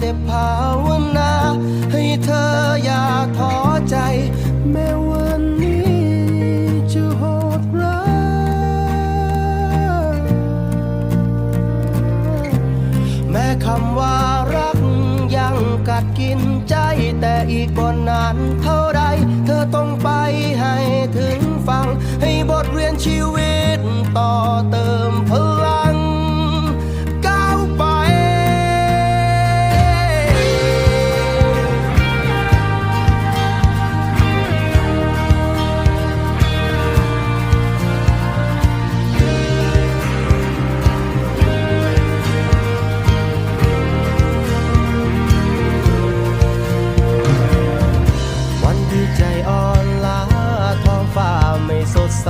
ได้ภาวนา ให้เธออย่าท้อใจ แม้วันนี้จะหดร้ายแม้คำว่ารักยังกัดกินใจ แต่อีกบนนานเท่าใดเธอต้องไปให้ถึงฟังให้บทเรียนชีวิต สดใส